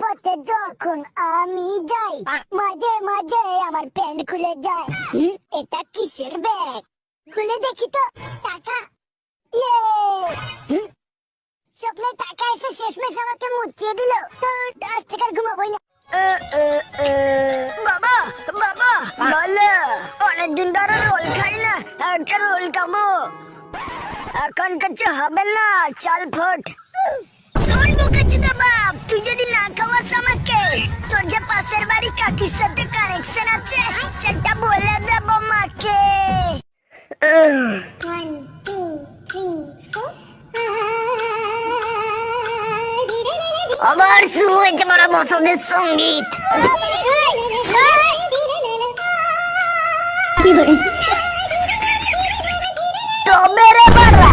পথে যখন আমি যাই মাঝে মাঝে আমার প্যান্ট খুলে যায়। এটা কিসের ব্যাগ? খুলে দেখি তো টাকা। ইয়ে! স্বপ্নে টাকা এসে শেষমেশ আমাকে মুচিয়ে দিল। তো আজ থেকে আর ঘুমাবোই না। বাবা বাবা বলো অনেকদিন ধরে রোল খাই না একটা রোল খাব। এখন কিছু হবে না চাল ফোট। আবার শুরু হয়েছে আমার বসন্তের সংগীত। তবে রে বাড়া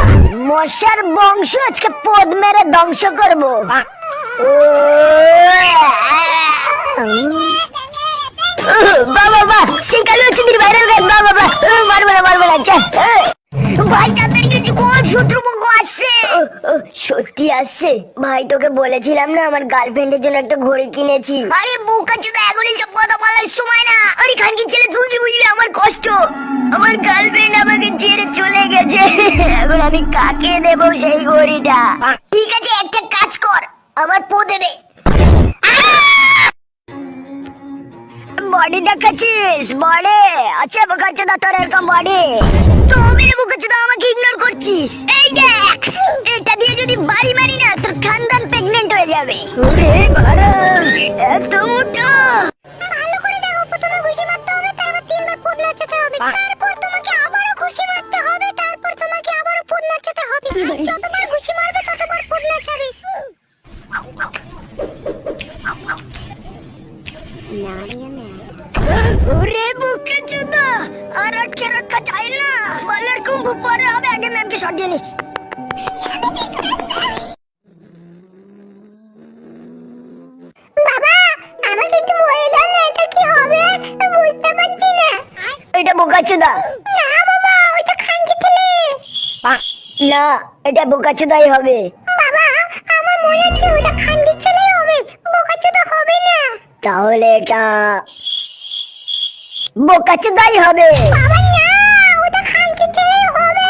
মশার বংশ আজকে পদ মেরে ধ্বংস করব। বাবা বাবা শিকালি হচ্ছে বাইরের গাছ বাবা বাবা মারবে না মারবে না। ভাই কিছু কোন শত্রু পক্ষ আসছে সত্যি আসছে ভাই তোকে বলেছিলাম না আমার গার্লফ্রেন্ডের জন্য একটা ঘড়ি কিনেছি। আরে বুকা চুদা এখন সব কথা বলার সময় না। আরে খানকি ছেলে তুই কি বুঝলি? আমার কষ্ট। আমার গার্লফ্রেন্ড আমাকে ছেড়ে চলে গেছে। এখন আমি কাকে দেব সেই ঘড়িটা? ঠিক আছে একটা কাজ কর। আমার পো দেবে বডি দেখাচ্ছিস? বডি? আচ্ছা বোকাচ্ছে না তোর এরকম বডি? তুমি বোকাচ্ছে তো আমাকে ইগনোর করছিস? এই দেখ এটা দিয়ে যদি বাড়ি মারি না তোর খানদান প্রেগনেন্ট হয়ে যাবে। ওরে বাড়া এত মোটা। ভালো করে দেখো প্রথমে ঘুষি মারতে হবে তারপর তিনবার পুত নাচাতে হবে ওরে বোকাচ্ছে দা আর আটকে রাখা চাই না? বলার কুম্ভ পরে হবে আগে ম্যামকে শট দিয়ে নি এটা কি হবে? বুঝতে পারছি না। বাবা ওইটা খানকি ছেলে। না এটা বোকাচ্ছে দাই হবে। বাবা আমার মনে হচ্ছে ওটা খানকি ছেলেই হবে। বোকাচোদা হবে না। তাহলে এটা বোকাচ্ছে দাই হবে। বাবা না ওটা খানকি হবে।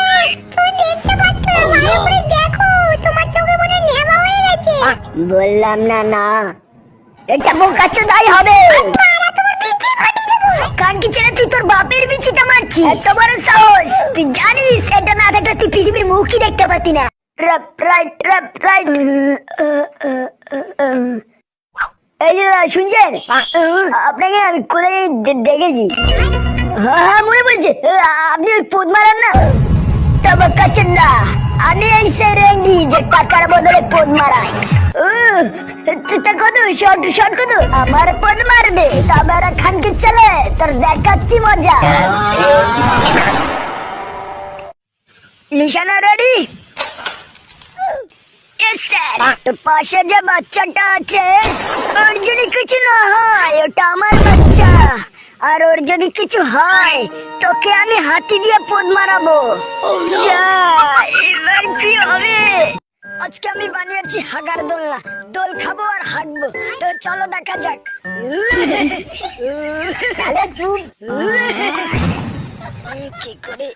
তুমি দেখতে পাচ্ছ ভালো করে দেখো তোমার চোখে মনে হয় হয়ে গেছে। বললাম না না এটা বোকাচ্ছে দাই হবে। কানকি ছেড়ে তুই তোর বাপের বিচিটা মারছিস। এত বড় সাহস। তুই জানিস এটা না থাকলে তুই পৃথিবীর মুখই দেখতে পাতি না। Right right right. এই যে দাদা, শুনছেন? আপনাকে আমি কোথায় দেখেছি। হ্যাঁ হ্যাঁ মনে পড়ছে। আপনি ওই পোদ মারান না? তবে আমি এই যে টাকার বদলে পোদ কত? শর্ট শর্ট কত? আমার পোদ মারবে তবে খানকে চলে তোর দেখাচ্ছি মজা। নিশানা রেডি তো পাশে যে বাচ্চাটা আছে ওর যদি কিছু না হয় ওটা আমার বাচ্চা। আর ওর যদি কিছু হয় তোকে আমি হাতি দিয়ে পোদ মারাবো। এবার কি হবে? আজকে আমি বানিয়েছি হাগার দোলনা। দোল খাব আর হাঁটবো। তো চলো দেখা যাক। কি করে?